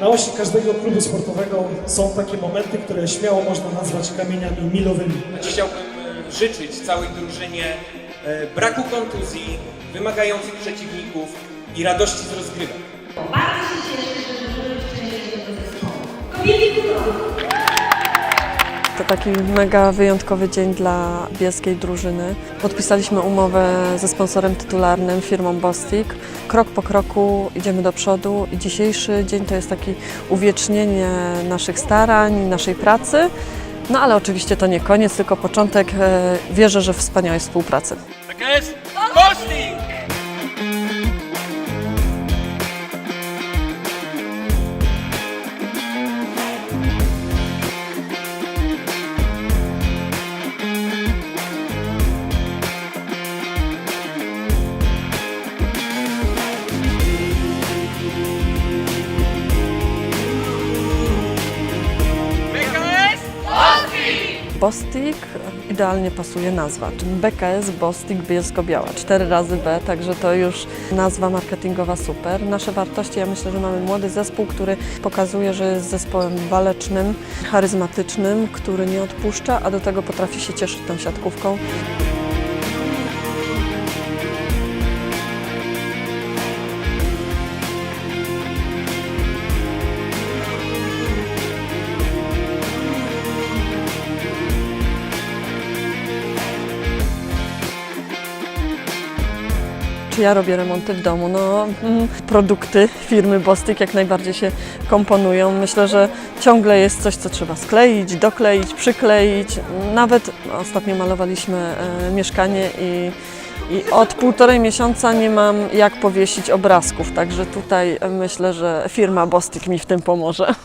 Na osi każdego klubu sportowego są takie momenty, które śmiało można nazwać kamieniami milowymi. Dziś chciałbym e, życzyć całej drużynie e, braku kontuzji, wymagających przeciwników i radości z rozgrywek. Bardzo się cieszę, że częścią tego zespołu. Kobiety. To taki mega wyjątkowy dzień dla bielskiej drużyny. Podpisaliśmy umowę ze sponsorem tytularnym, firmą Bostik. Krok po kroku idziemy do przodu i dzisiejszy dzień to jest taki uwiecznienie naszych starań, naszej pracy. No ale oczywiście to nie koniec, tylko początek. E, Wierzę, że wspaniałej współpracy. Taka jest Bostik! Bostik idealnie pasuje nazwa, czyli BKS Bostik Bielsko-Biała. Cztery razy B, także to już nazwa marketingowa super. Nasze wartości, ja myślę, że mamy młody zespół, który pokazuje, że jest zespołem walecznym, charyzmatycznym, który nie odpuszcza, a do tego potrafi się cieszyć tą siatkówką. Ja robię remonty w domu? No, mm, produkty firmy Bostik jak najbardziej się komponują. Myślę, że ciągle jest coś, co trzeba skleić, dokleić, przykleić. Nawet ostatnio malowaliśmy e, mieszkanie i, i od półtorej miesiąca nie mam jak powiesić obrazków, także tutaj myślę, że firma Bostik mi w tym pomoże.